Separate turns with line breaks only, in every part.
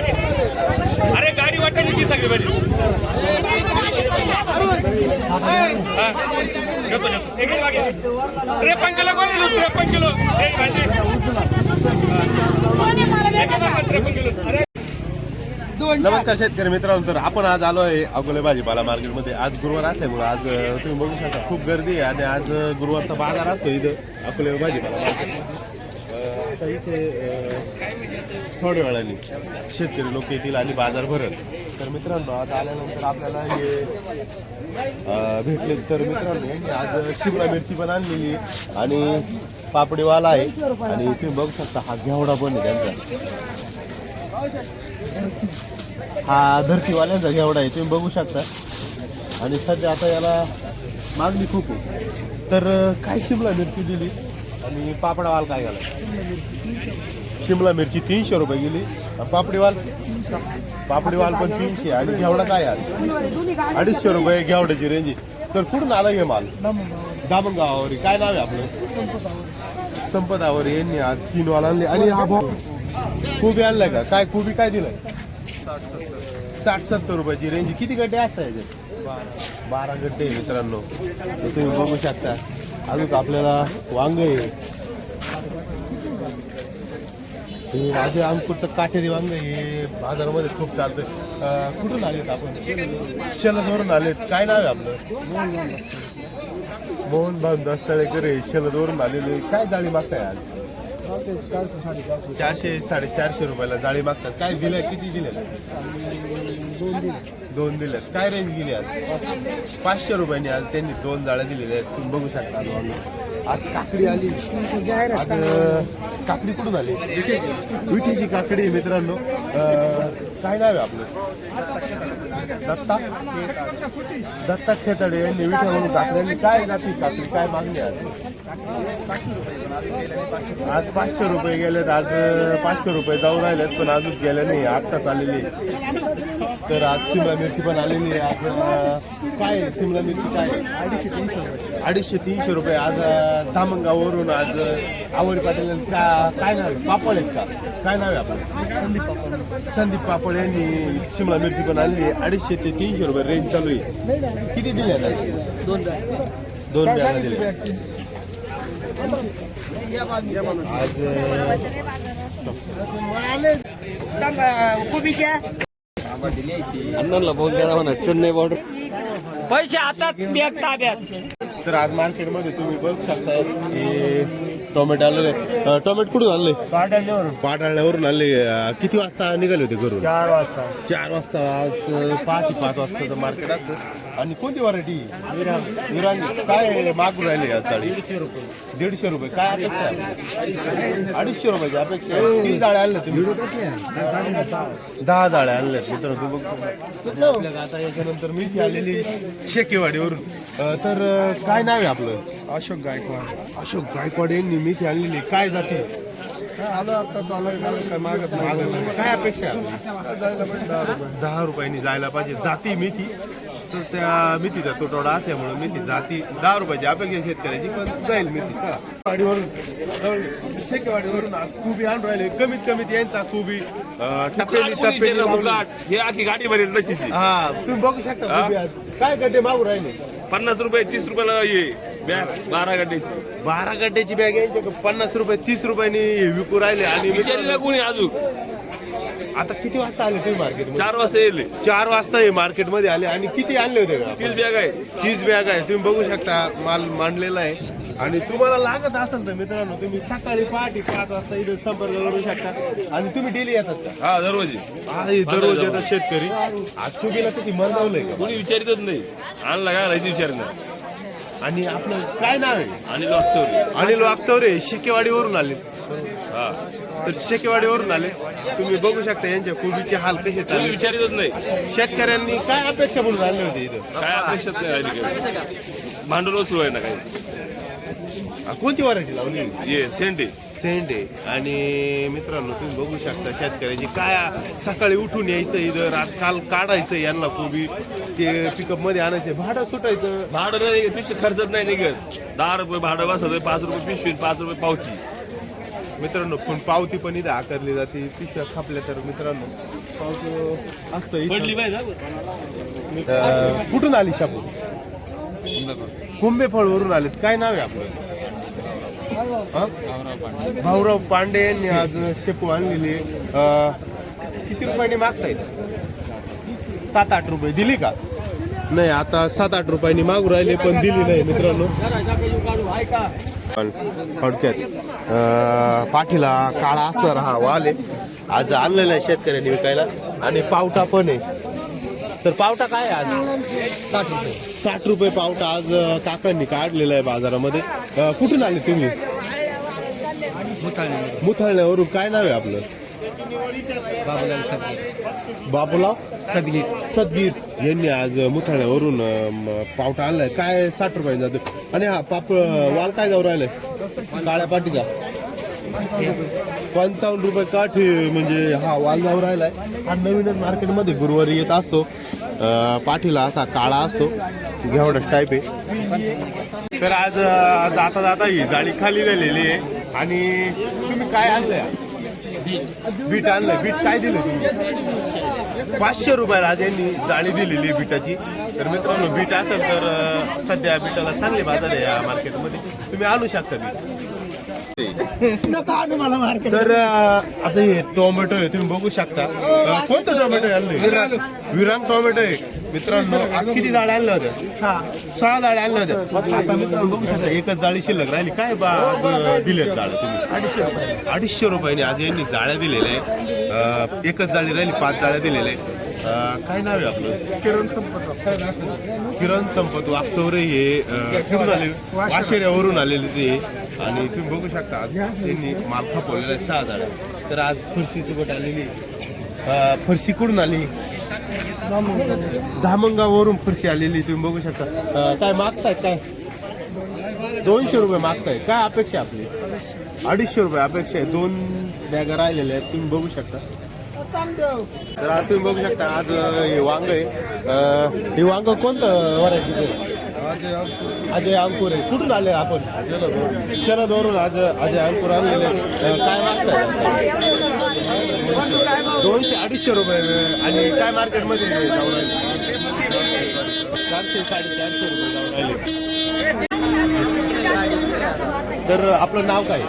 अरे गाडी वाटाण्याची सगळी बरी हा, देतो देतो हे घे मागे. त्रेपन्न किलो कोण दिलं किलो हे भाजी हे घे बाबा, त्रेपन्न किलो अरे
नमस्कार शेतकरी मित्रांनो तर आपण आज आलो आहे अकोले भाजीपाला मार्केटमध्ये. आज गुरुवार असल्यामुळे आज तुम्ही बघू शकता खूप गर्दी आहे आणि आज गुरुवारचा बाजार असतो इथं अकोले भाजीपाला आता इथे थोड्या वेळाने शेतकरी लोक येतील आणि बाजार भरल. तर मित्रांनो आज आल्यानंतर आपल्याला हे भेटले तर मित्रांनो आज शिमला मिरची पण आणलेली आणि पापडीवाला आहे. आणि तुम्ही बघू शकता हा घेवडा पण आहे त्यांचा. हा धरतीवाल्यांचा घेवडा आहे तुम्ही बघू शकता. आणि सध्या आता याला मागणी खूप आहे. तर काय शिमला मिरची दिली? आणि पापडावाल काय घाला शिमला मिरची तीनशे रुपये गेली. पापडीवाल? पापडीवाल पण तीनशे. आणि घेवडा काय आला अडीचशे रुपये घेवड्याची रेंज आहे. तर कुठून आला हे माल? दामणगावावर. काय नाव आहे आपलं? संपत यांनी आज तीन वाल आणले. आणि हा भाऊ कोबी आणलाय का? काय कोबी काय दिलाय? साठ सत्तर रुपयाची रेंज किती गड्डे असतात याच्यात? बारा गड्डे आहे मित्रांनो. तर तुम्ही बघू शकता. अजून आपल्याला वांग आहे. माझे अंकुरचं काठेरी वांग हे बाजारामध्ये खूप चालतं कुठून आलेत आपण? शलदवरून आलेत. काय नाव आहे आपलं? मोहन भाऊ दस्तळेकर हे शलदवरून आलेले. काय जाळी मागताय आज?
चारशे साडेचारशे.
चारशे साडेचारशे रुपयाला जाळी मागतात. काय दिल्या? किती दिल्या?
दोन दिले.
दोन दिल्यात काय रेंज गेली आज? पाचशे रुपयांनी आज त्यांनी दोन जाळ्या दिलेल्या आहेत. तुम्ही बघू शकता. आज. आज काकडी आली. आज अं, काकडी कुठून आली? विठीची. काकडी आहे मित्रांनो. अं, काय नाव आहे आपलं? दत्ता? दत्ता खेताडे. यांनी विठा म्हणून काकड्यांनी काय जाती काकडी? काय मागणी आहे? आज पाचशे रुपये गेलेत आज पाचशे रुपये जाऊन राहिलेत पण अजून गेले नाही आत्ताच आलेली तर आज शिमला मिरची पण आलेली आहे आज काय शिमला मिरची काय आहे? अडीचशे तीनशे रुपये. अडीचशे तीनशे रुपये आज अं, धामणगाववरून आज आवडी पाटील काय नाव पापड आहेत का? काय नाव आहे आपलं? संदीप पापड. संदीप पापड यांनी शिमला मिरची पण आणली आहे. अडीचशे ते तीनशे रुपये रेंज चालू आहे. किती दिले
दोन
दोन बॅगा दिले. आज
कोबीच्या
अण्णांना म्हणा चेन्नई बॉर्डर पैसे हातात बॅग ताब्यात.
तर आज मार्केटमध्ये तुम्ही बघू शकता हे टोमॅटो आलेले अं, टोमॅटो कुठून आणले?
पाटाल्यावरून.
पाटाळ्यावरून आणले. किती वाजता निघाले होते घरून?
चार वाजता.
चार वाजता. आज पाच पाच वाजता मार्केट असतं. आणि कोणती व्हरायटी विरांगी. काय मागून राहिले आज साडी? दीडशे रुपये. दीडशे रुपये काय अपेक्षा? आहे? अडीचशे रुपयाची अपेक्षा आहे. किती जाळ्या आणल्या तुम्ही. दहा जाळ्या आणल्यात मित्रांनो तू आता याच्यानंतर मी आलेली शेकेवाडीवरून. अं, तर अं, काय नाव आहे आपलं?
अशोक गायकवाड.
अशोक गायकवाड यांनी मेथी आणलेली काय जाते?
आलं आता चालू काय मागत नाही.
काय अपेक्षा? आहे
काय जायला पाहिजे. दहा रुपये.
दहा रुपयांनी जायला पाहिजे. जाती मेथी त्या मेथीचा तुटवडा असल्यामुळे मेथी जाती दहा रुपयाची अपेक्षा शेतकऱ्याची पण जाईल मेथी. चला. वाडीवरून शेकेवाडीवरून आज कुबी आणून राहिले. कमीत कमीत यांचा कुबी टप्प्यानी टप्प्यानी
हे आखी गाडी भरेल तशीच
हा तुम्ही बघू शकता कुबी आज. काय गड्डे मागू राहिले?
पन्नास रुपये तीस रुपयाला ये बॅग बारा गड्ड्याची
बारा गड्ड्याची बॅग यांच्या पन्नास रुपये तीस रुपयानी विकू राहिले आणि
विचारीला कोणी अजून?
आता किती वाजता आले तुम्ही मार्केट
चार वाजता येईल.
चार वाजता हे मार्केटमध्ये आले आणि किती आणले होते का?
तीस बॅग आहे.
तीस बॅग आहे. तुम्ही बघू शकता माल मांडलेला आहे. आणि तुम्हाला लागत असेल तर मित्रांनो तुम्ही सकाळी पहाटे पाच वाजता इथे संपर्क करू शकता. आणि तुम्ही डेली येतात का?
हा दरवाजी
हा हे दररोज येतात शेतकरी. आज तुम्हीला किती मंदावलंय का?
कोणी विचारितच नाही. आणला काय घालायची विचार नाही.
आणि आपलं काय नाव आहे?
आणि लॉक्चोरी
अनिल वागतवरे शिकेवाडीवरून आले.
हा
तर शेकेवाडीवरून आले. तुम्ही बघू शकता यांच्या कोबीचे हाल कसे चालले.
विचारितच नाही.
शेतकऱ्यांनी काय अपेक्षा म्हणून आणले होते इथं?
काय अपेक्षाच नाही राहिली काही भांडवल सुरू आहे ना काही?
हा, कोणती व्हरायटी लावली?
ये
सेंड आहे आणि मित्रांनो तुम्ही बघू शकता शेतकऱ्याची काय सकाळी उठून यायचं इथं रात काल काढायचं यांना कोबी ते पिकअपमध्ये आणायचे. भाडं सुटायचं.
भाडं नाही पिशवी खर्चच नाही निघत. दहा रुपये भाडं बसत पाच रुपये पिशवी पाच रुपये पावची.
मित्रांनो पण पावती पण इथं आकारली जाते पिशव्या खापल्या तर मित्रांनो पावती असतं इथं. अं, कुठून आली शापू कुंभेफळ वरून आलेत काय नाव आहे आपलं हा? भाऊराव पांडे यांनी आज शेपू आणलेली. अं, किती रुपयाने मागतायत सात आठ रुपये दिली का नाही आता सात आठ रुपयांनी मागू राहिले पण दिली नाही मित्रांनो थोडक्यात पाठीला काळा असणार हा वाल आहे. आज आणलेला आहे शेतकऱ्यांनी विकायला. आणि पावटा पण आहे. तर पावटा काय आज? साठ रुपये. साठ रुपये पावटा आज काकांनी काढलेला आहे बाजारामध्ये. कुठून आले तुम्ही? मुथाळण्यावरून. काय नाव आहे आपलं? बाबूराव
सदगीर.
सदगीर. यांनी आज मुथाळण्यावरून अं, म, पावटा आणलाय. काय साठ रुपयाने जातो आणि हा पाप वाल काय जाऊ राहिलाय? काळ्या पाटीचा. पंचावन्न रुपये काठ म्हणजे हा वाल जाऊ राहिलाय. हा नवीनच मार्केटमध्ये गुरुवारी येत असतो. पाठीला असा काळा असतो. घेवडच टाईप आहे. तर आज जाता जाता ही जाळी खाली झालेली आहे. आणि तुम्ही काय आणलंय? बीट आणलंय. बीट काय दिलं तुम्ही? पाचशे रुपयाला आज यांनी जाळी दिलेली बिटाची. तर मित्रांनो बीट असेल तर सध्या बिटाला चांगले बाजार आहे या मार्केटमध्ये. तुम्ही आणू शकता बीट. तर आता हे टोमॅटो आहे तुम्ही बघू शकता. कोणतं टोमॅटो आहे आणलं विरांग टोमॅटो आहे. मित्रांनो आज किती जाळ्या आणल्या होत्या सहा जाळ्या आणल्या होत्या आता मित्रांनो बघू शकता. एकच जाळी शिल्लक राहिली. काय बा आज दिलेत जाळ्या तुम्ही? अडीचशे रुपये. अडीचशे रुपयाने आज यांनी जाळ्या दिलेल्या आहे अं, एकच जाळी राहिली पाच जाळ्या दिलेल्या आहे अं, काय नाव आहे आपलं? किरण संपत किरण संपत वास्तवरे हे अं, कुठून आले वाशेऱ्यावरून आलेले ते. आणि तुम्ही बघू शकता आज त्यांनी माल खपवलेला आहे सहा जाळ्या. तर आज फरशी सुबट आलेली अं, फरशी कुठून आली? धामंगावरून फरशी आलेली तुम्ही बघू शकता. काय मागताय काय? दोनशे रुपये मागताय. काय अपेक्षा आपली? अडीचशे रुपये अपेक्षा आहे. दोन बॅगा राहिलेल्या आहेत तुम्ही बघू शकता. तर आज तुम्ही बघू शकता आज हे वांग आहे. हे वांग कोणतं व्हरायटी अजय अंकुर आहे. कुठून आले आपण? शरदवरून आज अजय अंकुर आणलेले काय मागताय? दोनशे अडीचशे रुपये आणि काय मार्केटमध्ये जाऊ राहिले? चारशे साडेचारशे रुपये जाऊ राहिले. तर आपलं नाव काय?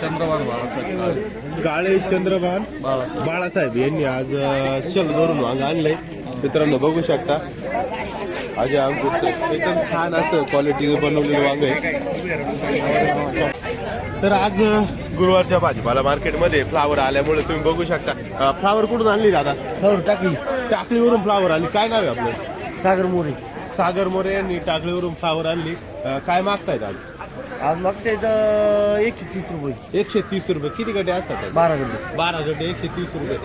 चंद्रवार बाळासाहेब
काळे. चंद्रभान बाळासाहेब. यांनी आज चलदवरून वांग आणलंय. मित्रांनो बघू शकता. अजय अंकुरचं एकदम छान असं क्वालिटी बनवलेलं वांग आहे. तर आज गुरुवारच्या भाजीपाला मार्केटमध्ये फ्लावर आल्यामुळे तुम्ही बघू शकता. फ्लावर कुठून आणली दादा? फ्लावर टाकली. टाकलीवरून फ्लावर आली काय नाव आहे आपलं? सागर मोरे. सागर मोरे यांनी टाकलीवरून फ्लावर आणली. काय मागतायत आज? आज मागते एकशे तीस रुपये. एकशे तीस रुपये. किती गड्डे असतात? बारा गड्डे. बारा गड्डे एकशे तीस रुपये.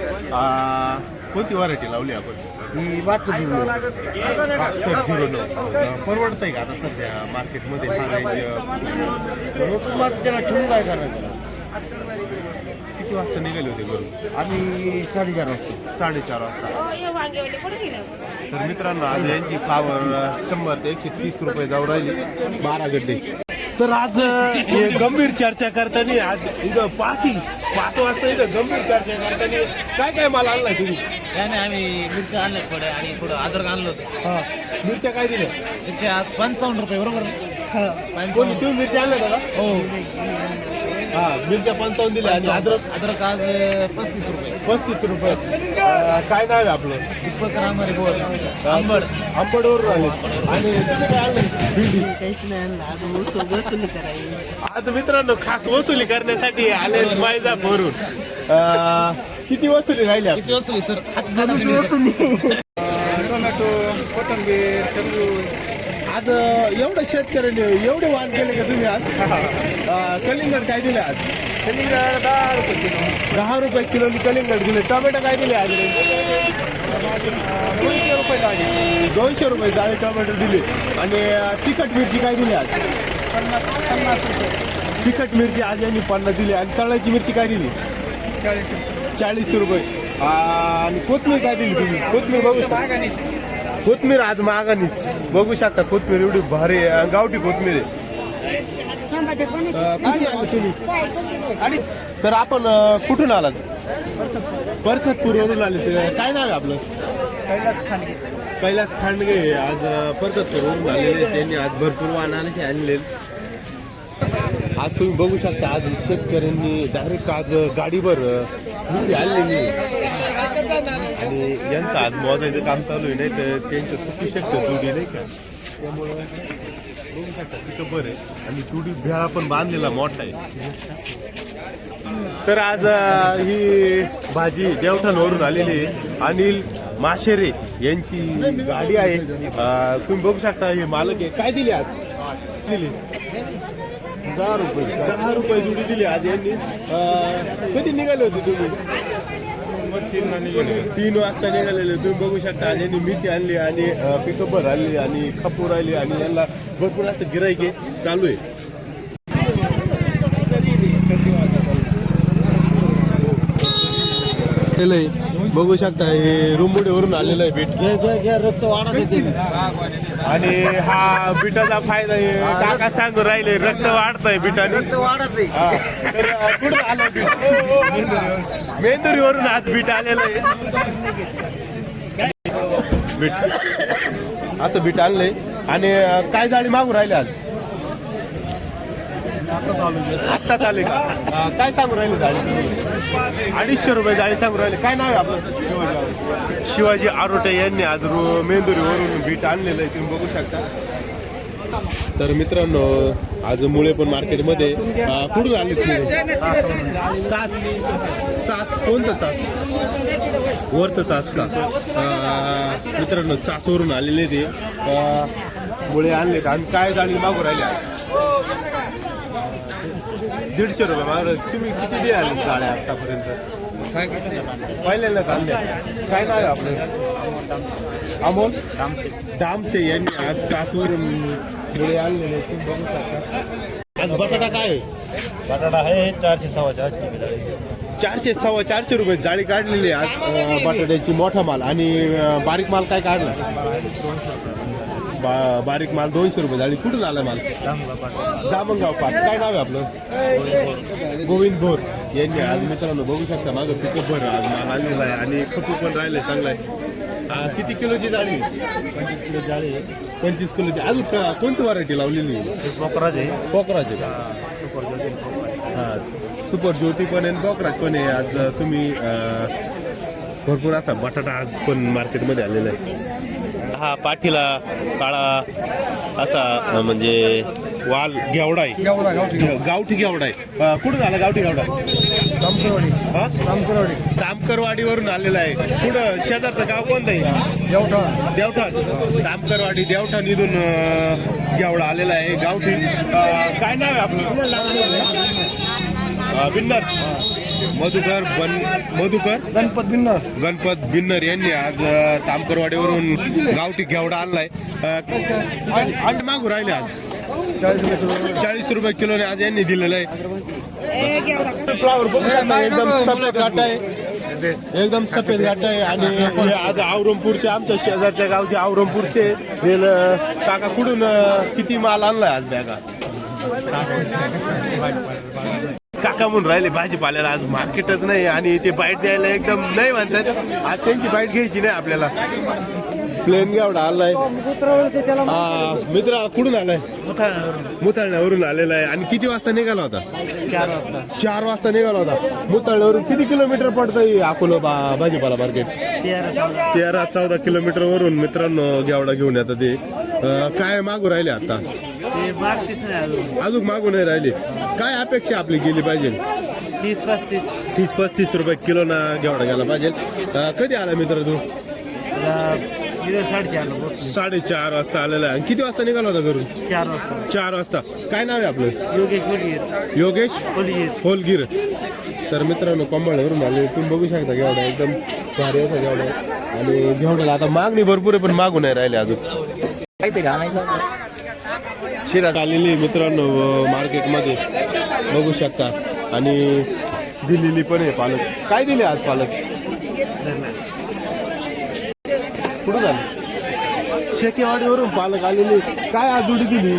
कोणती व्हरायटी लावली आपण? ही बहात्तर झिरो नऊ परवडतंय का? आता सध्या मार्केटमध्ये त्याला ठेवून काय करायचं? किती वाजता निघाले होते घरून? आम्ही साडेचार वाजता. साडेचार वाजता. तर मित्रांनो आज यांची फ्लावर शंभर ते एकशे तीस रुपये जाऊ राहिली. बारा गड्डे तर आज हे गंभीर चर्चा करताना आज इथं पाठी पाच वाजता इथं गंभीर चर्चा करताना काय काय माल आणलाय तुम्ही
त्याने आम्ही मिरच्या आणल्या थोड्या आणि थोडं अद्रक आणलं होतं.
हा. मिरच्या काय दिल्या?
त्याचे आज पंचावन्न रुपये बरोबर?
कोणी
पंचावन्न.
तुम्ही मिरच्या आणल्या का?
हो.
हा मिरच्या पंचावन्न दिल्या. आणि अद्रक
अद्रक आज पस्तीस रुपये.
पस्तीस रुपये. अं, काय नाव आहे आपलं?
दीपक रामारे बोल. आंबड
आंबडवरून आले आणि तुम्ही काय आणलं भेंडी
काहीच नाही आणलं. ऊस वसुली करायची.
आज मित्रांनो खास वसुली करण्यासाठी आले मायजा भरून किती वसुली राहिली आपली?
किती वस्तू सर? हात
टोमॅटो कोथंबीर टरबूज
आज एवढं शेतकऱ्यांनी एवढे वाण केले का तुम्ही आज? कलिंगड काय दिले आज?
कलिंगड दहा रुपये किलो.
दहा रुपये किलोनी कलिंगड दिले. टोमॅटो काय दिले आज?
दोनशे रुपये गाडी
दोनशे रुपये जाळे टोमॅटो दिले. आणि तिखट मिरची काय दिली आज?
पन्नास पन्नास रुपये.
तिखट मिरची आज यांनी पन्नास दिली. आणि तळाची मिरची काय दिली? चाळीस रुपये. आ, आणि कोथमीर काय दिली तुम्ही? कोथमीर बघू शकता. कोथमीर आज महागानीच बघू शकता कोथमीर एवढी भारी आहे गावठी कोथमीर आहे. तर आपण अ, कुठून आलात? बरकतपूरवरून आले तर काय नाव आहे आपलं? कैलास खांडगे. आज अ, बरकतपूरवरून आलेले त्यांनी आज भरपूर वाहन आले आणले आज तुम्ही बघू शकता आज शेतकऱ्यांनी डायरेक्ट आज गाडीवर आणलेली आहे. आणि यांचं आज मोजायचं काम चालू आहे नाही तर त्यांचं चुकू शकतं तुडी नाही का. त्यामुळं बरं आहे. आणि तुडी भेळा पण बांधलेला मोठा आहे. तर आज ही भाजी देवठाणवरून आलेली आहे. अनिल माशेरे यांची गाडी आहे. तुम्ही बघू शकता हे मालक आहे. काय दिली आज? दिली. दहा रुपये. दहा रुपये जुडी दिली आज यांनी. कधी निघाले होते तुम्ही? तीन वाजता निघालेले. तुम्ही बघू शकता. आज यांनी मेथी आणली आणि पिकअपर आणली आणि खपूर आणली आणि यांना भरपूर असं गिराईक आहे. चालू आहे. बघू शकता हे रुंबुडीवरून आलेलं आहे बीट
रक्त वाढत येते
आणि हा बिटाचा फायदा आहे. काका सांगू राहिले रक्त वाढतंय बिटाने.
वाढत नाही.
हा. तर अ, कुठून आलं बीट? मेंदुरीवरून आज बीट आलेलं आहे. बीट. असं बीट आणलंय. आणि अ, काय जाळी मागून राहिले आज? आत्ताच आले का? अ, काय सांगू राहिले जाळी अडीचशे रुपये जाळी सांगू राहिले. काय नाव आहे आपलं? शिवाजी आरोटे यांनी आज रो मेंदुरीवरून बीट आणलेलं आहे तुम्ही बघू शकता. तर मित्रांनो आज मुळे पण मार्केटमध्ये कुठून आले तुम्ही चास. चास कोणतं चास? वरचं चास का? मित्रांनो चासवरून आलेले ते मुळे आणले आणि काय जाणी मागू राहिले दीडशे रुपये माग तुम्ही किती दे आले गाड्या आतापर्यंत? पहिल्यांदाच आणल्या काय आहे आपलं? अमोल दामसे यांनी आज चासवरून मुळे आणलेले तुम्ही बघू शकता. आज बटाटा काय आहे?
बटाटा आहे चारशे सव्वा चारशे रुपये जाळी.
चारशे सव्वा चारशे रुपये जाळी काढलेली आहे आज बटाट्याची मोठा माल. आणि बारीक माल काय काढला? बा बारीक माल दोनशे रुपये जाळी. कुठून आला माल? दामणगाव पाट. काय नाव आहे आपलं? गोविंद भोर. यांनी आज मित्रांनो बघू शकता मागं पिकअप भर आज आणलेला आहे आणि खपू पण राहिले चांगला आहे. हा, किती किलोची जाळी
पंचवीस किलो जाळी आहे.
पंचवीस किलोची. अजून का कोणती व्हरायटी लावलेली
आहे? पोकराज.
हा सुपर ज्योती पण आहे बॉकराज पण आहे. आज तुम्ही भरपूर असा बटाटा आज पण मार्केटमध्ये आलेला आहे. हा पाठीला काळा असा म्हणजे वाल घेवडा आहे गावठी घेवडा आहे अं, कुठून आला गावठी घेवडा
रामपुरवाडी
हा? तामकरवाडीवरून आलेला आहे. कुठं शेजारचं गाव कोणतं आहे?
जेवठा
देवठाण. तामकरवाडी देवठाण इथून अं, घेवडा आलेला आहे. गावठी. अं, काय नाव आहे आपलं? बिन्नर. मधुकर बन मधुकर?
गणपत बिन्नर.
गणपत बिन्नर यांनी आज अं, तामकरवाडीवरून गावठी घेवडा आणलाय. अं, मागू राहिले आज.
चाळीस रुपये किलो
आज यांनी दिलेलं आहे. फ्लावर एकदम सफेद घाट आहे. एकदम सफेद घाट आहे. आणि आज औरंगपूरचे आमच्या शेजारच्या गावचे औरंगपूरचे काका कुठून किती माल आणलाय आज बॅगा? काका म्हणून राहिले भाजीपाल्याला आज मार्केटच नाही आणि ते बाईट द्यायला एकदम नाही म्हणतात. आज त्यांची बाईट घ्यायची नाही आपल्याला. प्लेन घेवडा आलाय. हा, मित्र कुठून आलाय? मुताळण्यावरून आलेला आहे. आणि किती वाजता निघाला होता?
चार वाजता.
चार वाजता निघाला होता. मुताळण्यावरून किती किलोमीटर पडतं अकोला बा भाजीपाला मार्केट?
तेरा चौदा.
किलोमीटर वरून मित्रांनो घेवडा घेऊन येतात ते. काय मागू राहिले आता?
अजून.
मागू नाही राहिले. काय अपेक्षा आपली गेली पाहिजे?
तीस पस्तीस.
तीस पस्तीस रुपये किलो ना घेवडा गेला पाहिजे. कधी आला मित्र तू साडेचार वाजता आलेला आहे. आणि किती वाजता निघाला होता घरून?
चार वाजता.
चार वाजता. काय नाव आहे आपलं?
योगेश
योगेश? होलगिर. तर मित्रांनो कंबळवरून आले. तुम्ही बघू शकता घेवडा एकदम भारी असा घेवडा. आणि घेवड्याला आता मागणी भरपूर आहे पण मागू नाही राहिले अजून.
काहीतरी आणायचं
शिरा आलेली मित्रांनो मार्केटमध्ये. बघू शकता. आणि दिलेली पण आहे पालक. काय दिले आज पालक कुठून आले शेकेवाडीवरून पालक आलेले. काय आज जुडी दिली?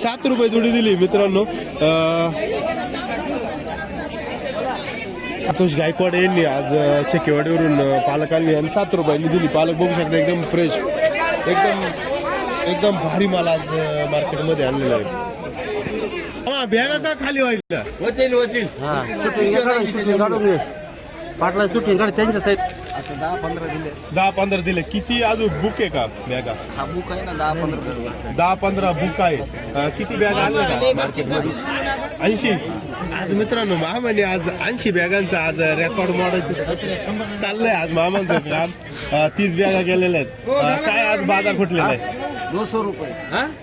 सात रुपये जुडी दिली मित्रांनो. अं, आतोष गायकवाड यांनी आज शेकेवाडीवरून अं, पालक आणली आणि सात रुपयांनी दिली. पालक बघू शकता एकदम फ्रेश एकदम एकदम भारी माल आज मार्केटमध्ये आणलेला आहे. हा बॅगा का खाली व्हायला?
पाटला सुटून काढ त्यांच्या साहेब.
दहा पंधरा दिले. किती अजून बुक आहे का बॅगा
हा बुक आहे ना दहा पंधरा
दहा पंधरा बुक आहे. अं, किती बॅग आले? का ऐंशी. आज मित्रांनो मामाने आज ऐंशी बॅगांचं आज रेकॉर्ड मोडायचं. चाललंय आज मामांचं काम. अं, तीस बॅगा गेलेल्या आहेत. अं, काय आज बाजार फुटलेला आहे?
रुपये.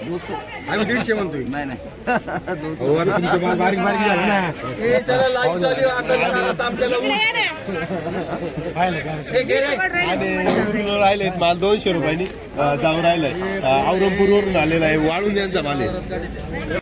दोनशे. आम्ही दीडशे म्हणतोय. नाही नाही. दोनशे.
बारीक बारीक झालं ना.
ए, चला लाईव्ह चालू आहे. आपल्याला आता आपल्याला
आणि राहिलेत माल दोनशे रुपयांनी. अं, जाऊन राहिलाय अं, औरंगपूरवरून आलेला आहे. वाळून यांचा माल आहे.